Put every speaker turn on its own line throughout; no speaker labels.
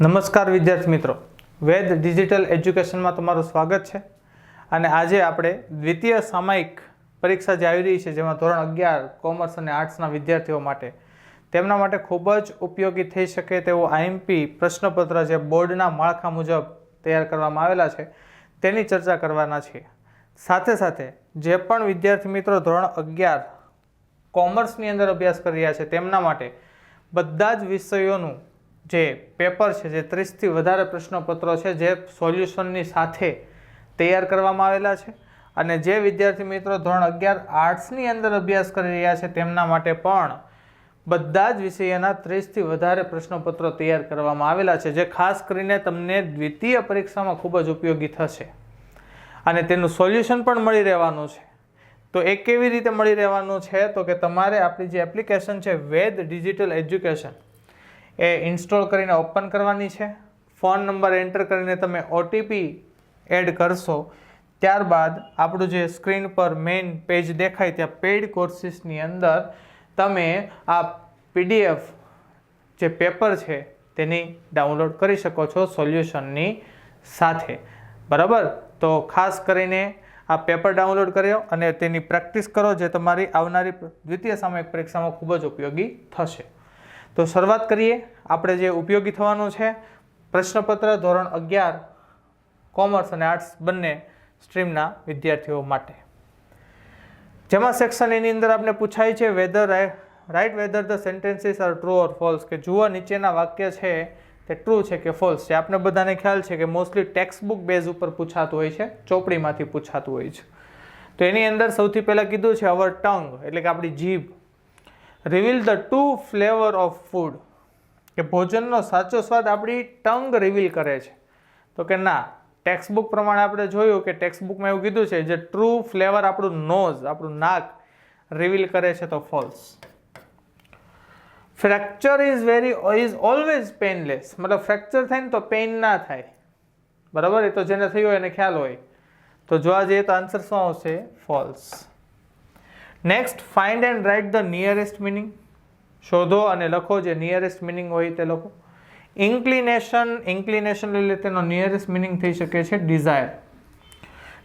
નમસ્કાર વિદ્યાર્થી મિત્રો. વેદ ડિજિટલ એજ્યુકેશનમાં તમારું સ્વાગત છે. અને આજે આપણે દ્વિતીય સામાયિક પરીક્ષા જે આવી રહી છે, જેમાં ધોરણ અગિયાર કોમર્સ અને આર્ટ્સના વિદ્યાર્થીઓ માટે, તેમના માટે ખૂબ જ ઉપયોગી થઈ શકે તેવો આઈએમપી પ્રશ્નપત્ર જે બોર્ડના માળખા મુજબ તૈયાર કરવામાં આવેલા છે, તેની ચર્ચા કરવાના છીએ. સાથે સાથે, જે પણ વિદ્યાર્થી મિત્રો ધોરણ અગિયાર કોમર્સની અંદર અભ્યાસ કરી રહ્યા છે, તેમના માટે બધા જ વિષયોનું જે પેપર છે, જે ત્રીસથી વધારે પ્રશ્નપત્રો છે, જે સોલ્યુશનની સાથે તૈયાર કરવામાં આવેલા છે. અને જે વિદ્યાર્થી મિત્રો ધોરણ અગિયાર આર્ટ્સની અંદર અભ્યાસ કરી રહ્યા છે, તેમના માટે પણ બધા જ વિષયના ત્રીસથી વધારે પ્રશ્નપત્રો તૈયાર કરવામાં આવેલા છે, જે ખાસ કરીને તમને દ્વિતીય પરીક્ષામાં ખૂબ જ ઉપયોગી થશે. અને તેનું સોલ્યુશન પણ મળી રહેવાનું છે. તો એ કેવી રીતે મળી રહેવાનું છે? તો કે તમારે આપણી જે એપ્લિકેશન છે, વેદ ડિજિટલ એજ્યુકેશન એ ઇન્સ્ટોલ કરીને ઓપન કરવાની છે. ફોન નંબર એન્ટર કરીને તમે ઓટીપી એડ કરશો, ત્યારબાદ આપણું જે સ્ક્રીન પર મેઇન પેજ દેખાય ત્યાં પેઇડ કોર્સિસની અંદર તમે આ પીડીએફ જે પેપર છે તેની ડાઉનલોડ કરી શકો છો સોલ્યુશનની સાથે. બરાબર? તો ખાસ કરીને આ પેપર ડાઉનલોડ કર્યો અને તેની પ્રેક્ટિસ કરો જે તમારી આવનારી દ્વિતીય સામયિક પરીક્ષામાં ખૂબ જ ઉપયોગી થશે. તો શરૂઆત કરીએ. આપણે જે ઉપયોગી થવાનું છે, પ્રશ્નપત્ર ધોરણ અગિયાર, કોમર્સ અને આર્ટ્સ બંને સ્ટ્રીમના વિદ્યાર્થીઓ માટે. જેમાં સેક્શન એની અંદર આપણે પૂછાય છે whether right whether the sentences are true or false કે જુઓ નીચેના વાક્ય છે તે ટ્રુ છે કે ફોલ્સ છે. આપણે બધાને ખ્યાલ છે કે મોસ્ટલી ટેક્સ્ટ બુક બેઝ ઉપર પૂછાતું હોય છે, ચોપડીમાંથી પૂછાતું હોય છે. તો એની અંદર સૌથી પહેલાં કીધું છે અવર ટંગ એટલે કે આપણી જીભ. Reveal the true flavour of food કે ભોજનનો સાચો સ્વાદ આપણી ટંગ રિવીલ કરે છે. તો કે ના ટેક્સ્ટબુક પ્રમાણે આપણે જોયું કે ટેક્સ્ટબુકમાં એવું કીધું છે જે ટ્રુ ફ્લેવર આપણું નોઝ આપણું નાક રિવીલ કરે છે તો false fracture is very is always painless મતલબ ફ્રેક્ચર થાય ને તો પેઇન ના થાય. બરાબર? એ તો જેને થયું હોય એને ખ્યાલ હોય. તો જોવા જઈએ તો આન્સર શું આવશે? False next find and write the nearest meaning શોધો અને લખો જે નિયરેસ્ટ મિનિંગ હોય તે લખો. ઇન્ક્લિનેશન ઇન્ક્લિનેશન એટલે તેનો નિયરેસ્ટ મિનિંગ થઈ શકે છે ડિઝાયર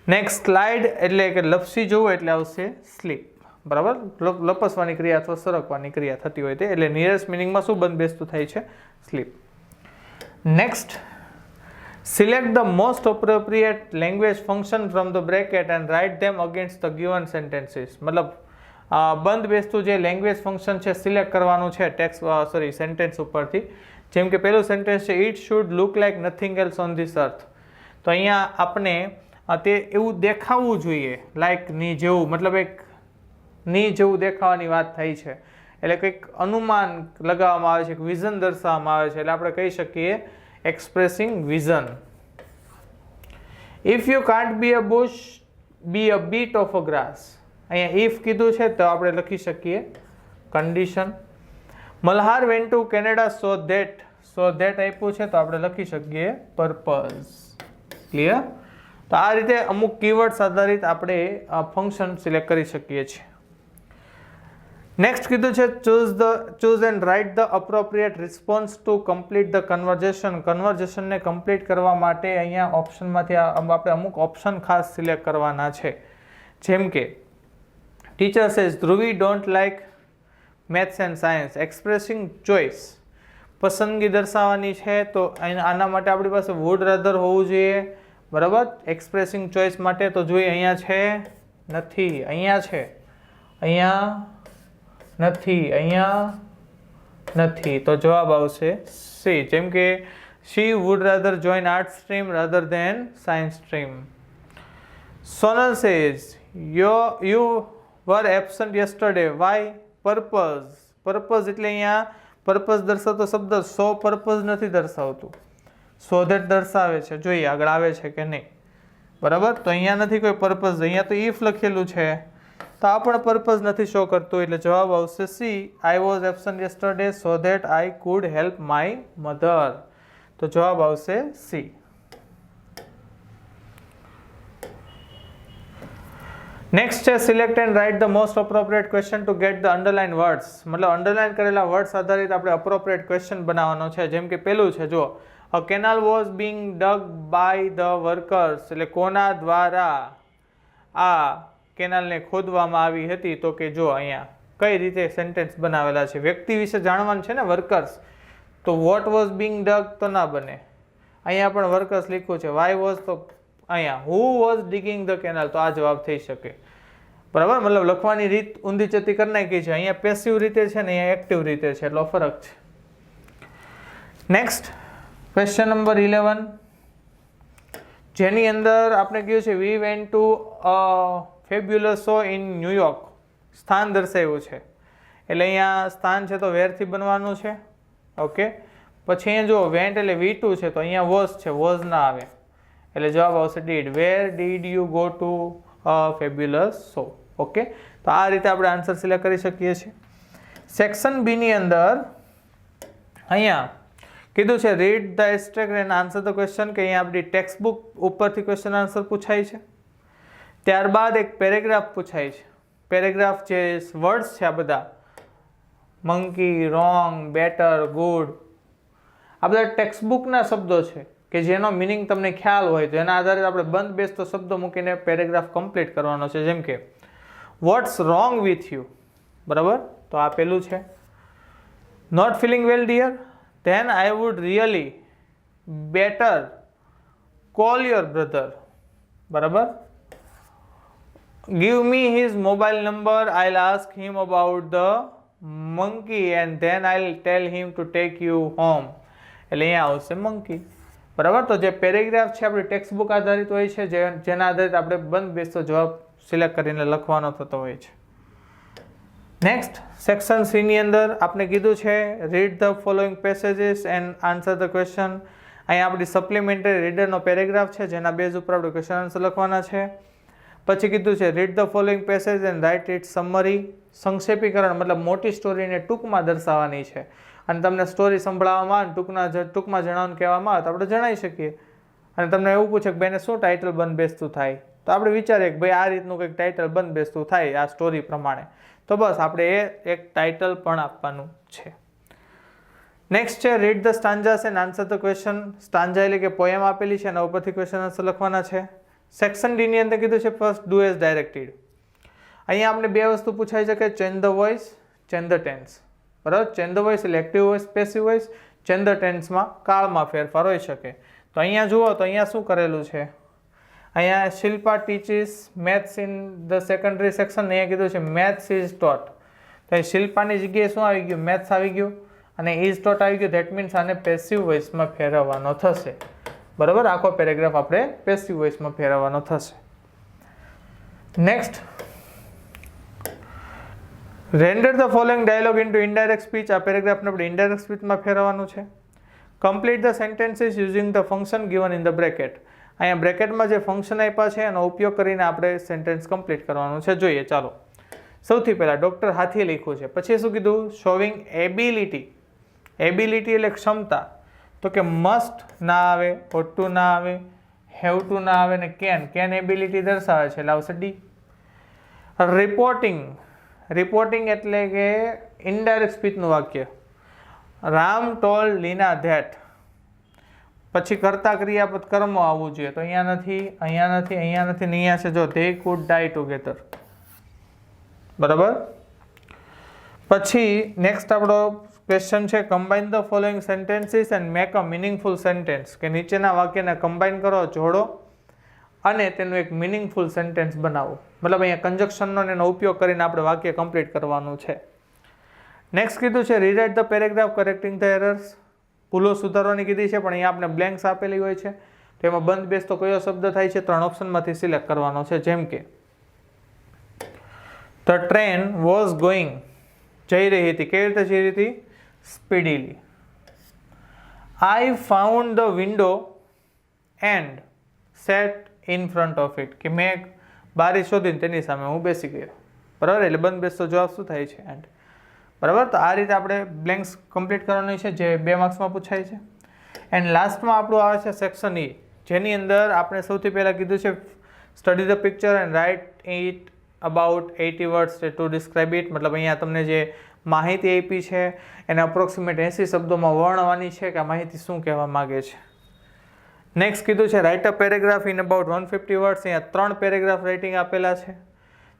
નેક્સ્ટ સ્લાઇડ એટલે કે લપસી જવું એટલે આવશે સ્લીપ બરાબર? લપસવાની ક્રિયા અથવા સરકવાની ક્રિયા થતી હોય તે એટલે નિયરેસ્ટ મિનિંગમાં શું બંધ બેસતું થાય છે? Sleep next select the most appropriate language function from the bracket and write them against the given sentences. મતલબ બંધ બેસતું જે લેંગ્વેજ ફંક્શન છે સિલેક્ટ કરવાનું છે ટેક્સ સોરી સેન્ટેન્સ ઉપરથી જેમ કે પહેલું સેન્ટેન્સ છે it should look like nothing else on this earth તો અહીંયા આપણે તે એવું દેખાવું જોઈએ લાઇકની જેવું મતલબ એક ની જેવું દેખાવાની વાત થઈ છે એટલે કંઈક અનુમાન લગાવવામાં આવે છે એક વિઝન દર્શાવવામાં આવે છે એટલે આપણે કહી શકીએ expressing vision if you can't be a bush be a bit of a grass. અહીંયા ઇફ કીધું છે તો આપણે લખી શકીએ condition Malhar went to Canada so that so that આપ્યું છે તો આપણે લખી શકીએ પર્પઝ ક્લિયર તો આ રીતે અમુક કીવર્ડ્સ આધારિત આપણે ફંક્શન સિલેક્ટ કરી શકીએ છીએ. નેક્સ્ટ કીધું છે choose the choose and write the appropriate response to complete the conversation કન્વર્ઝેશનને complete કરવા માટે અહીંયા ઓપ્શનમાંથી આપણે અમુક ઓપ્શન ખાસ સિલેક્ટ કરવાના છે. જેમ કે teacher says Dhruvi don't like maths and science expressing choice પસંદગી દર્શાવવાની છે, તો આના માટે આપણી પાસે વુડ રધર હોવું જોઈએ. બરાબર? એક્સપ્રેસિંગ ચોઇસ માટે તો જોઈએ, અહીંયા છે, નથી, અહીંયા છે. અહીંયા નથી, અહીંયા નથી. તો જવાબ આવશે સી. જેમ કે she would rather join art stream rather than science stream Sonal says yo you were absent yesterday why purpose purpose એટલે અહીંયા પર્પઝ દર્શાવતો શબ્દ સો પર્પઝ નથી દર્શાવતું. સો ધેટ દર્શાવે છે. જોઈએ, આગળ આવે છે કે નહીં. બરાબર? તો અહીંયા નથી કોઈ પર્પઝ અહીંયા તો ઇફ લખેલું છે. તો આ પણ પર્પઝ નથી શો કરતું એટલે જવાબ આવશે C. I was absent yesterday so that I could help my mother તો જવાબ આવશે સી. નેક્સ્ટ છે select and write the most appropriate question to get the underline words મતલબ અંડરલાઇન કરેલા વર્ડ્સ આધારિત આપણે અપ્રોપ્રિએટ ક્વેશ્ચન બનાવવાનો છે. જેમ કે પેલું છે જો a canal was being dug by the workers એટલે કોના દ્વારા? આ કેનાલને ખોદવામાં આવી હતી તો કે જો અહીંયા કઈ રીતે સેન્ટેન્સ બનાવેલા છે? વ્યક્તિ વિશે જાણવાનું છે ને વર્કર્સ? તો વોટ વોઝ બિંગ ડગ તો ના બને. અહીંયા પણ વર્કર્સ લખ્યું છે વાય વોઝ તો અહીંયા who was digging the canal તો આ જવાબ થઈ શકે. બરાબર? મતલબ લખવાની રીત ઊંધી ચતી કરી નાખી છે. અહીંયા પેસિવ રીતે છે ને અહીંયા એક્ટિવ રીતે છે, એટલો ફરક છે. નેક્સ્ટ ક્વેશ્ચન નંબર ઇલેવન જેની અંદર આપણે કહ્યું છે we went to fabulous show in New York સ્થાન દર્શાવ્યું છે. એટલે અહીંયા સ્થાન છે તો વેરથી બનવાનું છે. ઓકે? પછી અહીંયા જો વેન્ટ એટલે વી ટુ છે તો અહીંયા વોઝ છે, વોઝ ના આવે. એટલે જવાબ આવશે did. Where did you go to fabulous? Show okay? તો આ રીતે આપણે આન્સર સિલેક્ટ કરી શકીએ છીએ. સેક્શન બીની અંદર અહીંયા કીધું છે read the extract and answer the question કે અહીંયા આપણી ટેક્સ્ટ બુક ઉપરથી ક્વેશ્ચન આન્સર પૂછાય છે. ત્યારબાદ એક પેરેગ્રાફ પૂછાય છે. પેરેગ્રાફ જે વર્ડ્સ છે આ બધા મંકી રોંગ બેટર ગુડ આ બધા ટેક્સ્ટબુકના શબ્દો છે કે જેનો મિનિંગ તમને ખ્યાલ હોય તો એના આધારે આપણે બંધ બેસતો શબ્દો મૂકીને પેરેગ્રાફ કમ્પ્લીટ કરવાનો છે. જેમ કે વોટ્સ રોંગ વિથ યુ બરાબર? તો આ પેલું છે. Not feeling well dear then I would really better call your brother બરાબર? Give me his mobile number. I'll ask him about the monkey and then i'll tell him to take you home. એટલે અહીંયા આવશે monkey બરાબર? તો જે paragraph છે આપણી text book આધારિત હોય છે જેના આધારિત આપણે બંધ બેસતો જવાબ સિલેક્ટ કરીને લખવાનો થતો હોય છે. નેક્સ્ટ સેક્શન સીની અંદર આપણે કીધું છે read the following passages and answer the question અહીંયા આપણી સપ્લિમેન્ટરી રીડરનો પેરેગ્રાફ છે, જેના બેઝ ઉપર આપણે ક્વેશ્ચન આન્સર લખવાના છે. પછી કીધું છે read the following passage and write it summary સંક્ષેપીકરણ મતલબ મોટી સ્ટોરીને ટૂંકમાં દર્શાવવાની છે. અને તમને સ્ટોરી સંભળાવવામાં અને ટૂંકના ટૂંકમાં જણાવવાનું કહેવામાં આવે તો આપણે જણાવી શકીએ. અને તમને એવું પૂછે કે બેને શું ટાઇટલ બંધ બેસતું થાય? તો આપણે વિચારીએ કે ભાઈ આ રીતનું કંઈક ટાઇટલ બંધ બેસતું થાય આ સ્ટોરી પ્રમાણે. તો બસ આપણે એ એક ટાઇટલ પણ આપવાનું છે. નેક્સ્ટ છે read the stanzas and answer the question stanza એટલે કે પોયમ આપેલી છે એના ઉપરથી ક્વેશ્ચન આન્સર લખવાના છે. સેક્શન ડીની અંદર કીધું છે ફર્સ્ટ ડુ એઝ ડાયરેક્ટેડ અહીંયા આપણે બે વસ્તુ પૂછાય છે કે change the voice change the tense બરાબર? ચેન્જ ધ વોઇસ એટલે active voice passive voice change the ટેન્સમાં કાળમાં ફેરફાર હોઈ શકે. તો અહીંયા જુઓ, તો અહીંયા શું કરેલું છે? અહીંયા Shilpa teaches maths in the secondary section અહીંયા કીધું છે મેથ્સ ઇઝ ટોટ તો અહીં શિલ્પાની જગ્યાએ શું આવી ગયું? મેથ્સ આવી ગયું. અને ઇઝ ટોટ આવી ગયું. ધેટ મીન્સ આને પેસિવ વોઇસમાં ફેરવવાનો થશે. બરાબર? આખો પેરેગ્રાફ આપણે પેસિવ વોઇસમાં ફેરવવાનો થશે. Next render the following dialogue into indirect speech આ પેરેગ્રાફને આપણે ઇન્ડાયરેક્ટ સ્પીચમાં ફેરવવાનું છે. Complete the sentences using the function given in the bracket અહીંયા બ્રેકેટમાં જે ફંક્શન આપ્યા છે, એનો ઉપયોગ કરીને આપણે સેન્ટેન્સ કમ્પ્લીટ કરવાનું છે. જોઈએ, ચાલો. સૌથી પહેલાં ડૉક્ટર હાથીએ લખ્યું છે. પછી શું કીધું? શોવિંગ એબિલિટી એબિલિટી એટલે ક્ષમતા. તો કે મસ્ટ ના આવે ઓટ ટુ ના આવે હેવ ટુ ના આવે ને કેન કેન એબિલિટી દર્શાવે છે. એટલે આવશે ડી રિપોર્ટિંગ રિપોર્ટિંગ એટલે કે ઇનડાયરેક્ટ સ્પીચનું વાક્ય. Ram, told, Leena, that. પછી કરતા, ક્રિયાપદ, કર્મ આવવું જોઈએ. તો અહીંયા નથી અહીંયા નથી અહીંયા નથી અહીંયા છે. જો ધે કુડ ડાય ટુગેધર બરાબર? પછી નેક્સ્ટ આપણો ક્વેશ્ચન છે combine the following sentences and make a meaningful sentence કે નીચેના વાક્યને કમ્બાઇન કરો, જોડો અને તેનું એક મિનિંગફુલ સેન્ટેન્સ બનાવો. મતલબ અહીંયા કન્જક્શનનો એનો ઉપયોગ કરીને આપણે વાક્ય કમ્પ્લીટ કરવાનું છે. નેક્સ્ટ કીધું છે rewrite the paragraph correcting the errors ભૂલો સુધારવાની કીધી છે, પણ અહીંયા આપણે બ્લેન્ક્સ આપેલી હોય છે. તો એમાં બંધ બેસતો કયો શબ્દ થાય છે, ત્રણ ઓપ્શનમાંથી સિલેક્ટ કરવાનો છે, જેમ કે ધ ટ્રેન વોઝ ગોઈંગ જઈ રહી હતી. કેવી રીતે જઈ રહી હતી? Speedily. I found the window and set in front of it. કે મેં બારી શોધીને તેની સામે હું બેસી ગયો. બરાબર? એટલે બંધ બેસતો જવાબ શું થાય છે? એન્ડ બરાબર? તો આ રીતે આપણે બ્લેન્ક્સ કમ્પ્લીટ કરવાની છે, જે બે માર્ક્સમાં પૂછાય છે. એન્ડ લાસ્ટમાં આપણું આવે છે સેક્શન ઈ જેની અંદર આપણે સૌથી પહેલાં કીધું છે study the picture and write it about eighty words to describe it મતલબ અહીંયા તમને જે માહિતી આપી છે. એને અપ્રોક્સિમેટ એંસી શબ્દોમાં વર્ણવાની છે કે આ માહિતી શું કહેવા માગે છે. નેક્સ્ટ કીધું છે write a paragraph in about one fifty words અહીંયા ત્રણ પેરેગ્રાફ રાઇટિંગ આપેલા છે.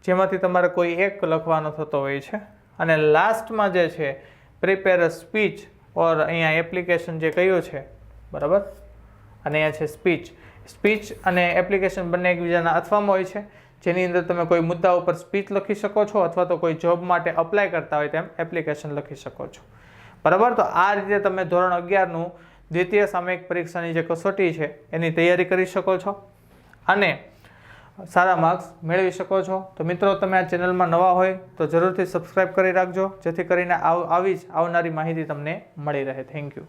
જેમાંથી તમારે કોઈ એક લખવાનો થતો હોય છે. અને લાસ્ટમાં જે છે પ્રિપેર અ સ્પીચ ઓર અહીંયા એપ્લિકેશન જે કહ્યું છે, બરાબર? અને અહીંયા છે સ્પીચ સ્પીચ અને એપ્લિકેશન બંને એકબીજાના અથવામાં હોય છે. જેની અંદર તમે કોઈ મુદ્દા ઉપર સ્પીચ લખી શકો છો અથવા તો કોઈ જોબ માટે અપ્લાય કરતા હોય તેમ એપ્લિકેશન લખી શકો છો. બરાબર? તો આ રીતે તમે ધોરણ અગિયારનું દ્વિતીય સામયિક પરીક્ષાની જે કસોટી છે, એની તૈયારી કરી શકો છો અને સારા માર્ક્સ મેળવી શકો છો. તો મિત્રો, તમે આ ચેનલમાં નવા હોય તો જરૂરથી સબસ્ક્રાઈબ કરી રાખજો, જેથી કરીને આવ- જ આવનારી માહિતી તમને મળી રહે. Thank you